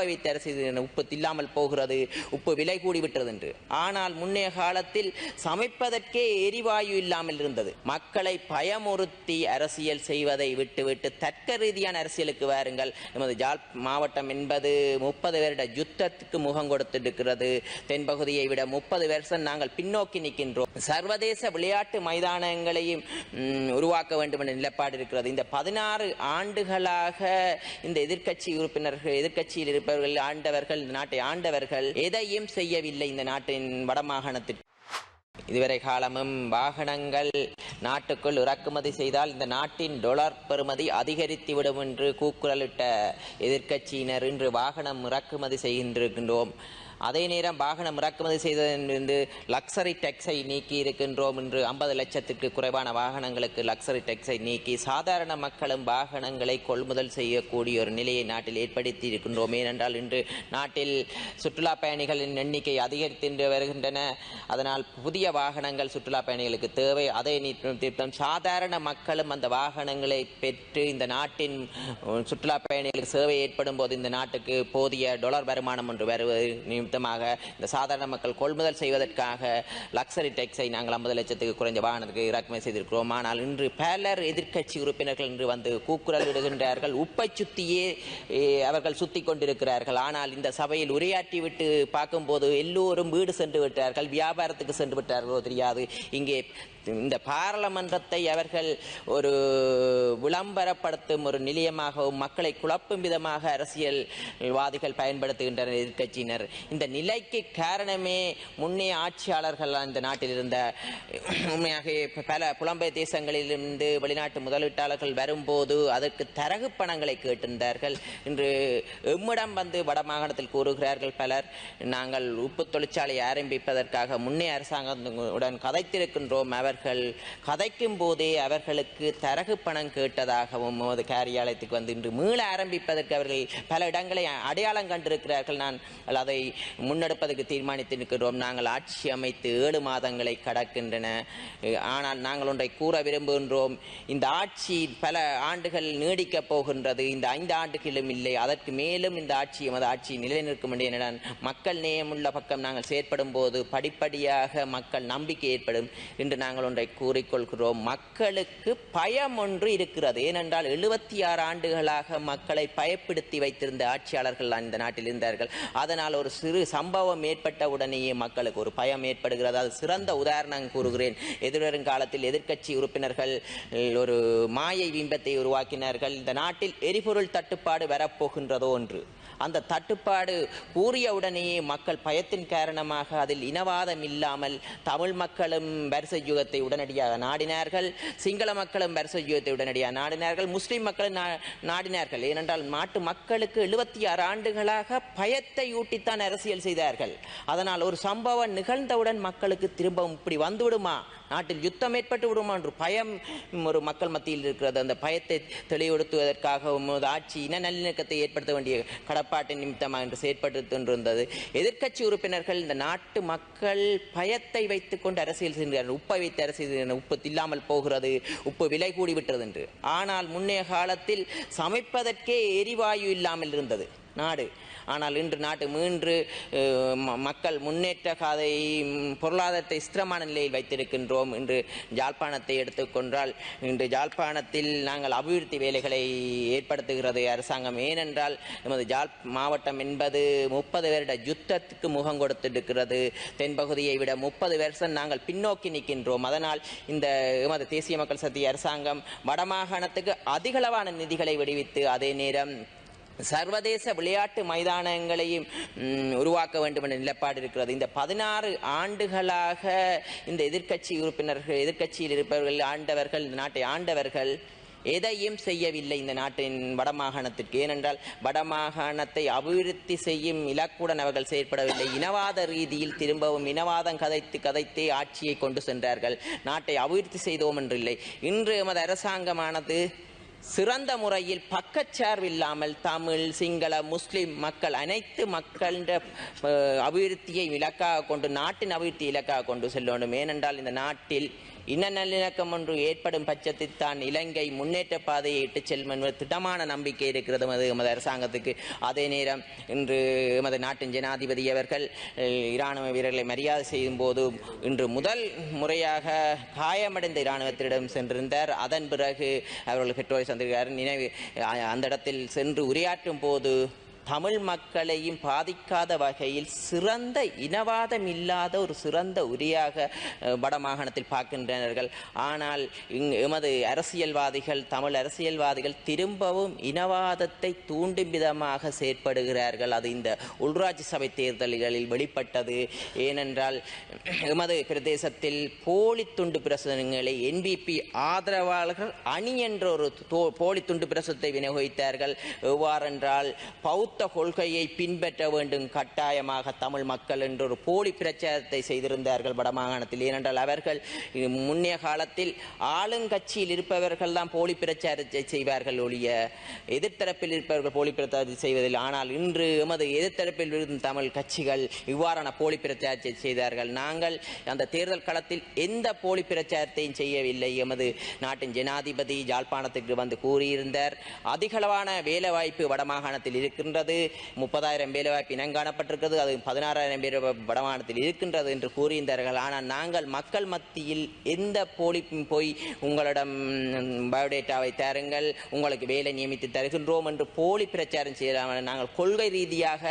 உப்பை வைத்து அரசு உப்பு இல்லாமல் போகிறது உப்பு விலை கூடிவிட்டது என்று. ஆனால் முன்னைய காலத்தில் சமைப்பதற்கே எரிவாயு இல்லாமல் இருந்தது. மக்களை பயமுறுத்தி அரசியல் செய்வதை விட்டுவிட்டு தர்க்க ரீதியான அரசியலுக்கு வாருங்கள். நமது ஜாழ் மாவட்டம் என்பது முப்பது வருட யுத்தத்துக்கு முகம் கொடுத்திருக்கிறது. தென்பகுதியை விட முப்பது வருஷம் நாங்கள் பின்னோக்கி நிற்கின்றோம். சர்வதேச விளையாட்டு மைதானங்களையும் உருவாக்க வேண்டும் என்ற நிலைப்பாடு இருக்கிறது. இந்த பதினாறு ஆண்டுகளாக இந்த எதிர்க்கட்சி உறுப்பினர்கள் எதிர்க்கட்சியில் இருப்பவர்கள் ஆண்டவர்கள் இந்த நாட்டை ஆண்டவர்கள் எதையும் செய்யவில்லை இந்த நாட்டின் வடமாகாணத்திற்கு இதுவரை காலமும் வாகனங்கள் நாட்டுக்குள் இறக்குமதி செய்தால் இந்த நாட்டின் டொலர் பெறுமதி அதிகரித்து விடும் என்று கூக்குரலிட்ட எதிர்க்கட்சியினர் இன்று வாகனம் இறக்குமதி செய்கின்றிருக்கின்றோம். அதே நேரம் வாகனம் இறக்குமதி செய்ததிலிருந்து லக்ஸரி டெக்ஸை நீக்கி இருக்கின்றோம் என்று ஐம்பது லட்சத்திற்கு குறைவான வாகனங்களுக்கு லக்ஸரி டெக்ஸை நீக்கி சாதாரண மக்களும் வாகனங்களை கொள்முதல் செய்யக்கூடிய ஒரு நிலையை நாட்டில் ஏற்படுத்தி இருக்கின்றோம். ஏனென்றால் இன்று நாட்டில் சுற்றுலா பயணிகளின் எண்ணிக்கை அதிகரித்து வருகின்றன. அதனால் புதிய வாகனங்கள் சுற்றுலா பயணிகளுக்கு தேவை. அதே திட்டம் சாதாரண மக்களும் அந்த வாகனங்களை பெற்று இந்த நாட்டின் சுற்றுலா பயணிகளுக்கு சேவை ஏற்படும் போது இந்த நாட்டுக்கு போதிய டொலர் வருமானம் ஒன்று வருவது நிமித்தமாக இந்த சாதாரண மக்கள் கொள்முதல் செய்வதற்காக லக்ஸரி டேக்ஸை நாங்கள் ஐம்பது லட்சத்துக்கு குறைஞ்ச வாகனத்துக்கு இறக்குமதி செய்திருக்கிறோம். ஆனால் இன்று பலர் எதிர்க்கட்சி உறுப்பினர்கள் இன்று வந்து கூக்குரல் இடுகின்றார்கள். உப்பை சுத்தியே அவர்கள் சுத்தி கொண்டிருக்கிறார்கள். ஆனால் இந்த சபையில் உரையாற்றி விட்டு பார்க்கும்போது எல்லோரும் வீடு சென்று விட்டார்கள். வியாபாரத்துக்கு சென்று விட்டார்களோ தெரியாது. இங்கே இந்த பாராளுமன்றத்தை அவர்கள் ஒரு விளம்பரப்படுத்தும் ஒரு நிலையமாகவும் மக்களை குழப்பும் விதமாக அரசியல்வாதிகள் பயன்படுத்துகின்றனர் எதிர்க்கட்சியினர். இந்த நிலைக்கு காரணமே முன்னைய ஆட்சியாளர்கள் இந்த நாட்டில் இருந்த. உண்மையாக பல புலம்பெயர் தேசங்களிலிருந்து வெளிநாட்டு முதலீட்டாளர்கள் வரும்போது அதற்கு தரகு பணங்களை கேட்டிருந்தார்கள். இன்று எம்மிடம் வந்து வடமாகாணத்தில் கூறுகிறார்கள் பலர் நாங்கள் உப்பு தொழிற்சாலை ஆரம்பிப்பதற்காக முன்னே அரசாங்கத்துடன் கதைத்திருக்கின்றோம். அவர் அவர்கள் கதைக்கும் போதே அவர்களுக்கு தரகு பணம் கேட்டதாகவும் அது காரியாலயத்துக்கு வந்து இன்று மீள ஆரம்பிப்பதற்கு அவர்கள் பல இடங்களை அடையாளம் கண்டிருக்கிறார்கள். நான் அதை முன்னெடுப்பதற்கு தீர்மானித்திருக்கிறோம் நாங்கள் ஆட்சி அமைத்து ஏழு மாதங்களை கடக்கின்றன. ஆனால் நாங்கள் ஒன்றை கூற விரும்புகின்றோம். இந்த ஆட்சி பல ஆண்டுகள் நீடிக்கப் போகின்றது. இந்த ஐந்து ஆண்டுகளும் இல்லை. அதற்கு மேலும் இந்த ஆட்சி எமது ஆட்சி நிலைநிற்கும் என மக்கள் நேயமுள்ள பக்கம் நாங்கள் செயற்படும் போது படிப்படியாக மக்கள் நம்பிக்கை ஏற்படும். என்று நாங்கள் ஒன்றை கூறிக்கொள்கிறோம். மக்களுக்கு பயம் ஒன்று இருக்கிறது. ஏனென்றால் எழுபத்தி ஆறு ஆண்டுகளாக மக்களை பயப்படுத்தி வைத்திருந்த ஆட்சியாளர்கள் இந்த நாட்டில் இருந்தார்கள். அதனால் ஒரு சிறு சம்பவம் ஏற்பட்ட உடனேயே மக்களுக்கு ஒரு பயம் ஏற்படுகிறது. அது சிறந்த உதாரணம் கூறுகிறேன். எதிர்வரும் காலத்தில் எதிர்க்கட்சி உறுப்பினர்கள் ஒரு மாயை பிம்பத்தை உருவாக்கினார்கள். இந்த நாட்டில் எரிபொருள் தட்டுப்பாடு வரப்போகின்றதோ என்று அந்த தட்டுப்பாடு கூறியவுடனேயே மக்கள் பயத்தின் காரணமாக அதில் இனவாதம் இல்லாமல் தமிழ் மக்களும் வரிசை யுகத்தை உடனடியாக நாடினார்கள் சிங்கள மக்களும் வரிசை யுகத்தை உடனடியாக நாடினார்கள் முஸ்லீம் மக்களும் நா- நாடினார்கள். ஏனென்றால் நாட்டு மக்களுக்கு எழுபத்தி ஆறு ஆண்டுகளாக பயத்தை ஊட்டித்தான் அரசியல் செய்தார்கள். அதனால் ஒரு சம்பவம் நிகழ்ந்தவுடன் மக்களுக்கு திரும்பவும் இப்படி வந்துவிடுமா? நாட்டில் யுத்தம் ஏற்பட்டு விடுமா என்று பயம் ஒரு மக்கள் மத்தியில் இருக்கிறது. அந்த பயத்தை தெளிவுபடுத்துவதற்காக உமது ஆட்சி இன நல்லிணக்கத்தை ஏற்படுத்த வேண்டிய கடப்பாட்டின் நிமித்தமாக என்று செயற்பட்டு கொண்டிருந்தது எதிர்க்கட்சி உறுப்பினர்கள் இந்த நாட்டு மக்கள் பயத்தை வைத்துக் கொண்டு அரசியல் செய்கிறார்கள் உப்பை வைத்து அரசியல் உப்பு இல்லாமல் போகிறது. உப்பு விலை கூடிவிட்டது என்று. ஆனால் முன்னைய காலத்தில் சமைப்பதற்கே எரிவாயு இல்லாமல் இருந்தது. நாடு. ஆனால் இன்று நாட்டு மீன்று மக்கள் முன்னேற்ற காதை பொருளாதாரத்தை ஸ்திரமான நிலையில் வைத்திருக்கின்றோம் இன்று ஜாழ்ப்பாணத்தை எடுத்துக்கொண்டால் இன்று ஜாழ்ப்பாணத்தில் நாங்கள் அபிவிருத்தி வேலைகளை ஏற்படுத்துகிறது அரசாங்கம். ஏனென்றால் நமது ஜாழ் மாவட்டம் என்பது முப்பது வருட யுத்தத்துக்கு முகம் கொடுத்திருக்கிறது. தென்பகுதியை விட முப்பது வருஷம் நாங்கள் பின்னோக்கி நிற்கின்றோம். அதனால் இந்த எமது தேசிய மக்கள் சக்தி அரசாங்கம் வடமாகாணத்துக்கு அதிகளவான நிதிகளை விடுவித்து அதே நேரம் சர்வதேச விளையாட்டு மைதானங்களையும் உருவாக்க வேண்டும் என்ற நிலைப்பாடு இருக்கிறது. இந்த பதினாறு ஆண்டுகளாக இந்த எதிர்க்கட்சி உறுப்பினர்கள் எதிர்க்கட்சியில் இருப்பவர்கள் ஆண்டவர்கள் இந்த நாட்டை ஆண்டவர்கள் எதையும் செய்யவில்லை இந்த நாட்டின் வடமாகாணத்திற்கு. ஏனென்றால் வடமாகாணத்தை அபிவிருத்தி செய்யும் இலக்குடன் அவர்கள் செயற்படவில்லை. இனவாத ரீதியில் திரும்பவும் இனவாதம் கதைத்து கதைத்தே ஆட்சியை கொண்டு சென்றார்கள். நாட்டை அபிவிருத்தி செய்தோம் என்றில்லை. இன்று எமது அரசாங்கமானது சிறந்த முறையில் பக்கச்சார்பு இல்லாமல் தமிழ் சிங்கள முஸ்லிம் மக்கள் அனைத்து மக்களின் அபிவிருத்தியை இலக்காக கொண்டு நாட்டின் அபிவிருத்தி இலக்காக கொண்டு செல்ல வேண்டும் ஏனென்றால் இந்த நாட்டில் இன நல்லிணக்கம் ஒன்று ஏற்படும் பட்சத்தில் தான் இலங்கை முன்னேற்ற பாதையை இட்டுச் செல்லும் என்பது திடமான நம்பிக்கை இருக்கிறது எமது எமது அரசாங்கத்துக்கு. அதே நேரம் இன்று எமது நாட்டின் ஜனாதிபதி அவர்கள் இராணுவ வீரர்களை மரியாதை செய்யும் போது இன்று முதல் முறையாக காயமடைந்த இராணுவத்திடம் சென்றிருந்தார். அதன் பிறகு அவர்கள் பெற்றோரை சந்திக்கிறார். நினைவு அந்த இடத்தில் சென்று உரையாற்றும் போது தமிழ் மக்களையும் பாதிக்காத வகையில் சிறந்த இனவாதம் இல்லாத ஒரு சிறந்த உரியாக வடமாகாணத்தில் பார்க்கின்றனர்கள். ஆனால் எமது அரசியல்வாதிகள் தமிழ் அரசியல்வாதிகள் திரும்பவும் இனவாதத்தை தூண்டும் விதமாக செயற்படுகிறார்கள். அது இந்த உள்ராட்சி சபை தேர்தல்களில் வெளிப்பட்டது. ஏனென்றால் எமது பிரதேசத்தில் போலி துண்டு பிரசுரங்களை என்பிபி ஆதரவாளர்கள் அணி என்ற ஒரு தோ- போலி துண்டு பிரசுரத்தை விநியோகித்தார்கள். எவ்வாறென்றால் பௌத்த கொள்கையை பின்பற்ற வேண்டும். கட்டாயமாக தமிழ் மக்கள் என்று ஒரு போலி பிரச்சாரத்தை செய்திருந்தார்கள் வடமாகாணத்தில் ஏனென்றால் அவர்கள் முன்னைய காலத்தில் ஆளுங்கட்சியில் இருப்பவர்கள் தான் போலி பிரச்சாரத்தை செய்வார்கள் ஒழிய எதிர்த்தரப்பில் இருப்பவர்கள் போலி பிரச்சாரத்தை செய்வதில் ஆனால் இன்று எமது எதிர்த்தரப்பில் இருக்கும் தமிழ் கட்சிகள் இவ்வாறான போலி பிரச்சாரத்தை செய்தார்கள். நாங்கள் அந்த தேர்தல் களத்தில் எந்த போலி பிரச்சாரத்தையும் செய்யவில்லை. எமது நாட்டின் ஜனாதிபதி யாழ்ப்பாணத்துக்கு வந்து கூறியிருந்தார். அதிகளவான வேலைவாய்ப்பு வடமாகாணத்தில் இருக்கின்ற இருக்கின்றது. முப்பதாயிரம் வேலைவாய்ப்பு இனங்காணப்பட்டிருக்கிறது அது பதினாறாயிரம் பேர் வடமானத்தில் இருக்கின்றது என்று கூறியிருந்தார்கள் ஆனால் நாங்கள் மக்கள் மத்தியில் எந்த போலி போய் உங்களிடம் பயோடேட்டாவை தருங்கள் உங்களுக்கு வேலை நியமித்து தருகின்றோம் என்று போலி பிரச்சாரம் செய்யலாம் நாங்கள் கொள்கை ரீதியாக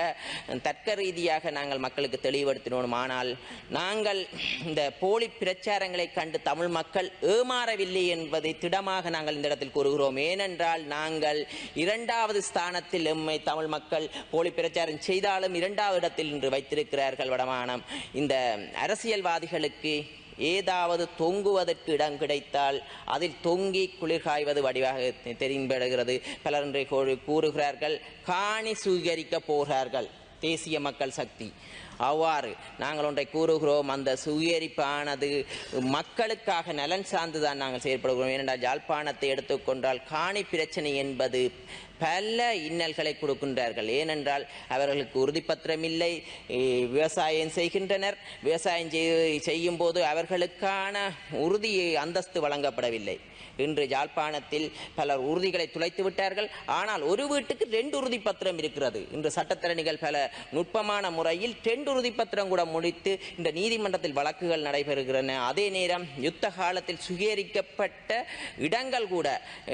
தர்க்க ரீதியாக நாங்கள் மக்களுக்கு தெளிவுபடுத்தினோம். ஆனால் நாங்கள் இந்த போலி பிரச்சாரங்களை கண்டு தமிழ் மக்கள் ஏமாறவில்லை என்பதை திடமாக நாங்கள் இந்த இடத்தில் கூறுகிறோம். ஏனென்றால் நாங்கள் இரண்டாவது ஸ்தானத்தில் எம்மை தமிழ் மக்கள் மக்கள் போலி பிரச்சாரம் செய்தாலும் இரண்டாவது இடத்தில் இன்று வைத்திருக்கிறார்கள் வடமானம். இந்த அரசியல்வாதிகளுக்கு ஏதாவது தொங்குவதற்கு இடம் கிடைத்தால் அதில் தொங்கி குளிர் காய்வது வடிவாக தெ- பலர் இன்றை கூறுகிறார்கள் காணி சுவீகரிக்க போகிறார்கள். தேசிய மக்கள் சக்தி. அவ்வாறு நாங்கள் ஒன்றை கூறுகிறோம் அந்த சுயரிப்பானது மக்களுக்காக நலன் சார்ந்துதான் நாங்கள் செயற்படுகிறோம். ஏனென்றால் யாழ்ப்பாணத்தை எடுத்துக்கொண்டால் காணி பிரச்சனை என்பது பல இன்னல்களை கொடுக்கின்றார்கள். ஏனென்றால் அவர்களுக்கு உறுதிப்பத்திரம் இல்லை விவசாயம் செய்கின்றனர். விவசாயம் செய்- செய்யும் போது அவர்களுக்கான உறுதி அந்தஸ்து வழங்கப்படவில்லை. இன்று யாழ்ப்பாணத்தில் பலர் உறுதிகளை துளைத்து விட்டார்கள். ஆனால் ஒரு வீட்டுக்கு ரெண்டு உறுதி பத்திரம் இருக்கிறது. இன்று சட்டத்திறனிகள் பல நுட்பமான முறையில் ரெண்டு உறுதி பத்திரம் கூட முடித்து இந்த நீதிமன்றத்தில் வழக்குகள் நடைபெறுகின்றன. அதே நேரம் யுத்த காலத்தில் சுகீகரிக்கப்பட்ட இடங்கள் கூட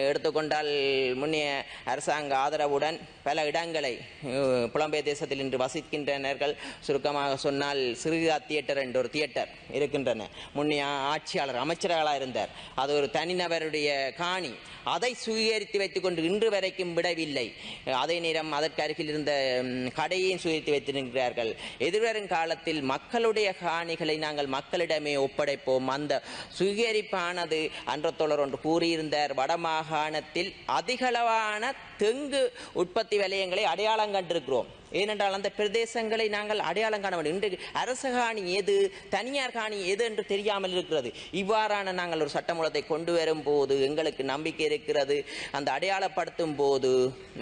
எடுத்துக்கொண்டால் முன்னைய அரசாங்க ஆதரவுடன் பல இடங்களை அஹ், புலம்பெயர் தேசத்தில் இன்று வசிக்கின்றனர்கள். சுருக்கமாக சொன்னால் சிறுகா தியேட்டர் என்ற ஒரு தியேட்டர் இருக்கின்றன. முன்னைய ஆட்சியாளர் அமைச்சர்களாக இருந்தார் அது ஒரு தனிநபர் அவருடைய காணி. அதை சுவீகரித்து வைத்துக்கொண்டு இன்று வரைக்கும் விடவில்லை. அதே நேரம் அதற்கு அருகில் இருந்த கடையையும் சுயரித்து வைத்திருக்கிறார்கள். எதிர்வரும் காலத்தில் மக்களுடைய காணிகளை நாங்கள் மக்களிடமே ஒப்படைப்போம். அந்த சுயரிப்பானது அன்றத்தோழர் ஒன்று கூறியிருந்தார் வடமாகாணத்தில் அதிகளவான தெங்கு உற்பத்தி வலயங்களை அடையாளம் கண்டிருக்கிறோம். ஏனென்றால் அந்த பிரதேசங்களை நாங்கள் அடையாளம் காண வேண்டும். இன்றைக்கு அரசு காணி எது தனியார் காணி எது என்று தெரியாமல் இருக்கிறது. இவ்வாறான நாங்கள் ஒரு சட்டமூலத்தை கொண்டு வரும்போது எங்களுக்கு நம்பிக்கை இருக்கிறது. அந்த அடையாளப்படுத்தும் போது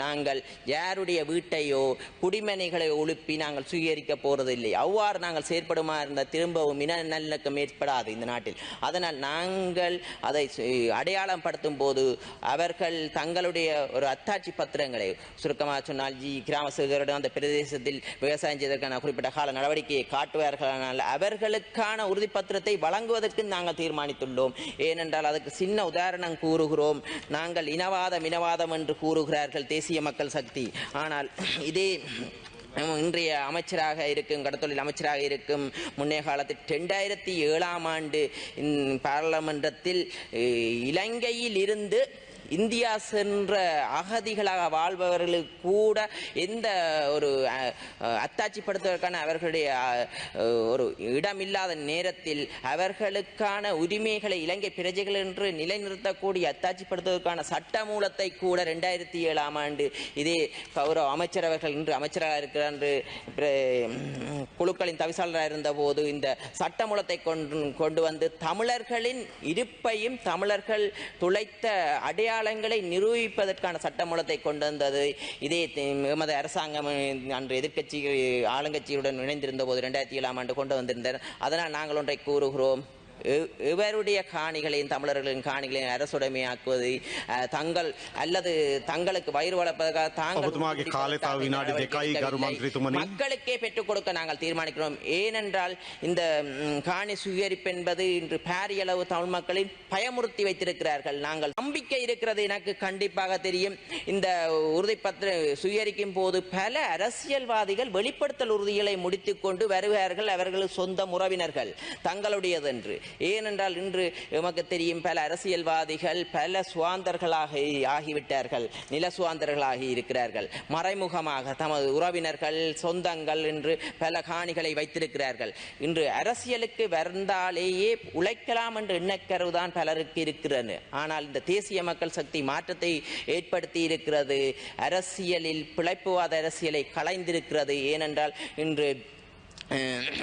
நாங்கள் யாருடைய வீட்டையோ குடிமனைகளை ஒழுப்பி நாங்கள் சுயரிக்க போறதில்லை. அவ்வாறு நாங்கள் செயற்படுமா இருந்த திரும்பவும் இன நல்லக்கம் ஏற்படாது இந்த நாட்டில். அதனால் நாங்கள் அதை அடையாளம் படுத்தும் போது அவர்கள் தங்களுடைய ஒரு அத்தாட்சி பத்திரங்களை சுருக்கமாக சொன்னால் ஜி. கிராம சேகரிடம் அந்த பிரதேசத்தில் விவசாயம் செய்வதற்கான குறிப்பிட்ட கால நடவடிக்கையை காட்டுவார்களானால் அவர்களுக்கான உறுதிப்பத்திரத்தை வழங்குவதற்கு நாங்கள் தீர்மானித்துள்ளோம். ஏனென்றால் அதுக்கு சின்ன உதாரணம் கூறுகிறோம். நாங்கள் இனவாதம் இனவாதம் என்று கூறுகிறார்கள் தேசிய மக்கள் சக்தி. ஆனால் இதே இன்றைய அமைச்சராக இருக்கும் கடத்தொழில் அமைச்சராக இருக்கும் முன்னே காலத்தில் ரெண்டாயிரத்தி ஏழாம் ஆண்டு பாராளுமன்றத்தில் இலங்கையில் இருந்து இந்தியா சென்ற அகதிகளாக வாழ்பவர்களுக்கு கூட எந்த ஒரு அத்தாட்சிப்படுத்துவதற்கான அவர்களுடைய ஒரு இடமில்லாத நேரத்தில் அவர்களுக்கான உரிமைகளை இலங்கை பிரஜைகள் என்று நிலைநிறுத்தக்கூடிய அத்தாட்சிப்படுத்துவதற்கான சட்ட மூலத்தை கூட ரெண்டாயிரத்தி ஏழாம் ஆண்டு இதே கௌரவ அமைச்சர் அவர்கள் இன்று அமைச்சராக இருக்கிறார் என்று குழுக்களின் தவிசாளராக இருந்தபோது இந்த சட்ட மூலத்தை கொண்டு கொண்டு வந்து தமிழர்களின் இருப்பையும் தமிழர்கள் துளைத்த அடையாளங்களை நிரூபிப்பதற்கான சட்டமூலத்தை கொண்டு வந்தது. இதே எமது அரசாங்கம் அன்று எதிர்க்கட்சி ஆளுங்கட்சியுடன் இணைந்திருந்த போது ரெண்டாயிரத்தி ஏழாம் ஆண்டு கொண்டு வந்திருந்தார். அதனால் நாங்கள் ஒன்றை கூறுகிறோம். இவருடைய காணிகளையும் தமிழர்களின் காணிகளையும் அரசுடைமையாக்குவது தங்கள் அல்லது தங்களுக்கு வயிறு வளர்ப்பதற்காக தாங்கள் மக்களுக்கே பெற்றுக் கொடுக்க நாங்கள் தீர்மானிக்கிறோம். ஏனென்றால் இந்த காணி சுயரிப்பு என்பது இன்று பாரிய அளவு தமிழ் மக்களின் பயமுறுத்தி வைத்திருக்கிறார்கள். நாங்கள் நம்பிக்கை இருக்கிறது எனக்கு கண்டிப்பாக தெரியும். இந்த உறுதிப்பத்திர சுயரிக்கும் போது பல அரசியல்வாதிகள் வெளிப்படுத்தல் உறுதிகளை முடித்துக்கொண்டு வருகிறார்கள். அவர்கள் சொந்த உறவினர்கள் தங்களுடையது என்று ஏனென்றால் இன்று நமக்கு தெரியும் பல அரசியல்வாதிகள் பல சுவாந்தர்களாக ஆகிவிட்டார்கள் நில சுவாந்தர்களாகி இருக்கிறார்கள். மறைமுகமாக தமது உறவினர்கள் சொந்தங்கள் என்று பல காணிகளை வைத்திருக்கிறார்கள். இன்று அரசியலுக்கு வந்தாலேயே உழைக்கலாம் என்ற எண்ணக்கருவுதான் பலருக்கு இருக்கிறது. ஆனால் இந்த தேசிய மக்கள் சக்தி மாற்றத்தை ஏற்படுத்தி இருக்கிறது. அரசியலில் பிழைப்புவாத அரசியலை களைந்திருக்கிறது. ஏனென்றால் இன்று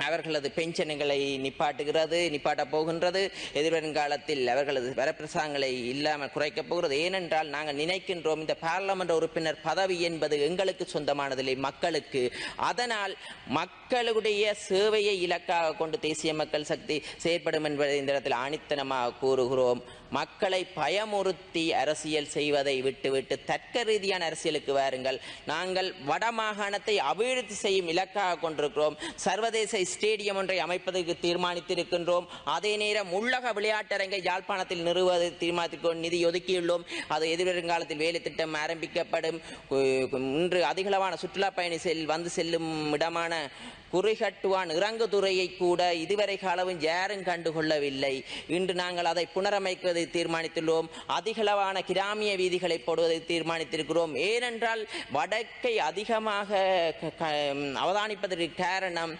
அவர்களது பென்ஷன்களை நிப்பாட்டுகிறது நிப்பாட்டப் போகின்றது. எதிர்வருங்காலத்தில் அவர்களது வரப்பிரசாங்களை இல்லாமல் குறைக்கப் போகிறது. ஏனென்றால் நாங்கள் நினைக்கின்றோம் இந்த பாராளுமன்ற உறுப்பினர் பதவி என்பது எங்களுக்கு சொந்தமானதில்லை மக்களுக்கு. அதனால் மக்களுடைய சேவையை இலக்காக கொண்டு தேசிய மக்கள் சக்தி செயற்படும் என்பதை இந்த இடத்தில் ஆணித்தனமாக கூறுகிறோம். மக்களை பயமுறுத்தி அரசியல் செய்வதை விட்டுவிட்டு தர்க்க ரீதியான அரசியலுக்கு வாருங்கள். நாங்கள் வடமாகாணத்தை அபிவிருத்தி செய்யும் இலக்காக கொண்டிருக்கிறோம். சர்வதேச ஸ்டேடியம் ஒன்றை அமைப்பதற்கு தீர்மானித்திருக்கின்றோம். அதே நேரம் உள்ளக விளையாட்டரங்கை யாழ்ப்பாணத்தில் நிறுவுவதை தீர்மானித்திருக்கிறோம் நிதி ஒதுக்கியுள்ளோம். அது எதிர்வருங்காலத்தில் வேலை திட்டம் ஆரம்பிக்கப்படும். இன்று அதிகளவான சுற்றுலா பயணி செல் வந்து செல்லும் இடமான குறிகட்டுவான் இறங்குதுறையை கூட இதுவரை காலவும் யாரும் கண்டுகொள்ளவில்லை. இன்று நாங்கள் அதை புனரமைப்பதை தீர்மானித்துள்ளோம். அதிகளவான கிராமிய வீதிகளை போடுவதை தீர்மானித்திருக்கிறோம். ஏனென்றால் வடக்கை அதிகமாக க- அவதானிப்பதற்கு காரணம்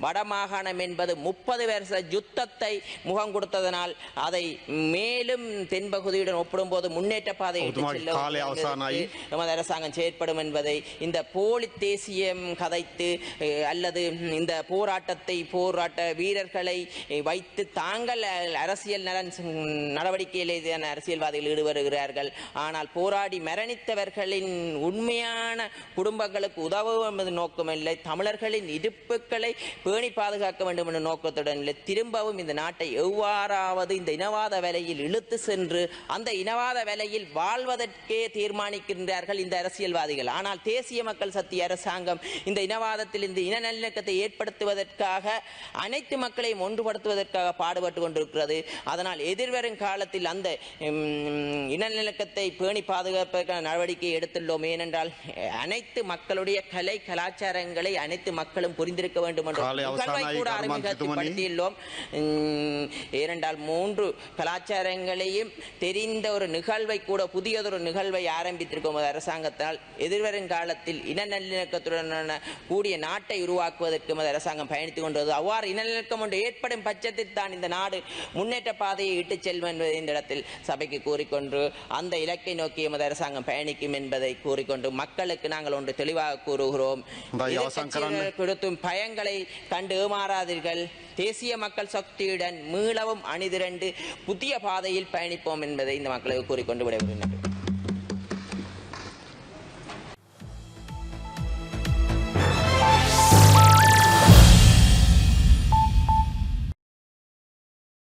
வடமாகாணம் என்பது முப்பது வருஷ யுத்தத்தை முகம் கொடுத்ததனால் அதை மேலும் தென்பகுதியுடன் ஒப்பிடும்போது முன்னேற்ற பாதை ஒதுமாடி காலை அவசானாயி. எமது அரசாங்கம் செயற்படும் என்பதை இந்த போலி தேசியம் கதைத்து அல்லது இந்த போராட்டத்தை போராட்ட வீரர்களை வைத்து தாங்கள் அரசியல் நலன் நடவடிக்கையில் அரசியல்வாதிகள் ஈடுபடுகிறார்கள் ஆனால் போராடி மரணித்தவர்களின் உண்மையான குடும்பங்களுக்கு உதவும் என்பது நோக்கமில்லை தமிழர்களின் இருப்புக்களை பேணி பாதுகாக்க வேண்டும் என்ற நோக்கத்துடன் இல்லை திரும்பவும் இந்த நாட்டை எவ்வாறாவது இந்த இனவாத வேலையில் இழுத்து சென்று அந்த இனவாத வேலையில் வாழ்வதற்கே தீர்மானிக்கின்றார்கள் இந்த அரசியல்வாதிகள். ஆனால் தேசிய மக்கள் சக்தி அரசாங்கம் இந்த இனவாதத்தில் இந்த இன நல்லிணக்கத்தை ஏற்படுத்துவதற்காக அனைத்து மக்களையும் ஒன்றுபடுத்துவதற்காக பாடுபட்டு கொண்டிருக்கிறது. அதனால் எதிர்வரும் காலத்தில் அந்த இனநிலக்கத்தை பேணி பாதுகாப்பதற்கான நடவடிக்கை எடுத்துள்ளோம். ஏனென்றால் அனைத்து மக்களுடைய கலை கலாச்சாரங்களை அனைத்து மக்களும் புரிந்திருக்க வேண்டும் என்று கருமாந்திரி அறிமுகப்படுத்தியுள்ளோம் ஏனென்றால் மூன்று கலாச்சாரங்களையும் தெரிந்த ஒரு நிகழ்வை கூட புதியதொரு நிகழ்வை ஆரம்பித்திருக்கும் அரசாங்கத்தால் எதிர்வரும் காலத்தில் இன நல்லிணக்கத்துடனான கூடிய நாட்டை உருவாக்குவதற்கு அரசாங்கம் பயணித்துக் கொண்டது அவ்வாறு இனநிலக்கம் ஒன்று ஏற்படும் பட்சத்தில் தான் இந்த நாடு முன்னேற்ற பாதையை இட்டுச் செல்லும் என்பதை இந்த இடத்தில் சபைக்கு கூறிக்கொண்டு அந்த இலக்கை நோக்கி எமது அரசாங்கம் பயணிக்கும் என்பதை கூறிக்கொண்டு மக்களுக்கு நாங்கள் ஒன்று தெளிவாக கூறுகிறோம். கொடுத்தும் பயங்களை கண்டு ஏமாறாதீர்கள். தேசிய மக்கள் சக்தியுடன் மீளவும் அணிதிரண்டு புதிய பாதையில் பயணிப்போம் என்பதை இந்த மக்களுக்கு கூறிக்கொண்டு விடைபெறுகின்றனர்.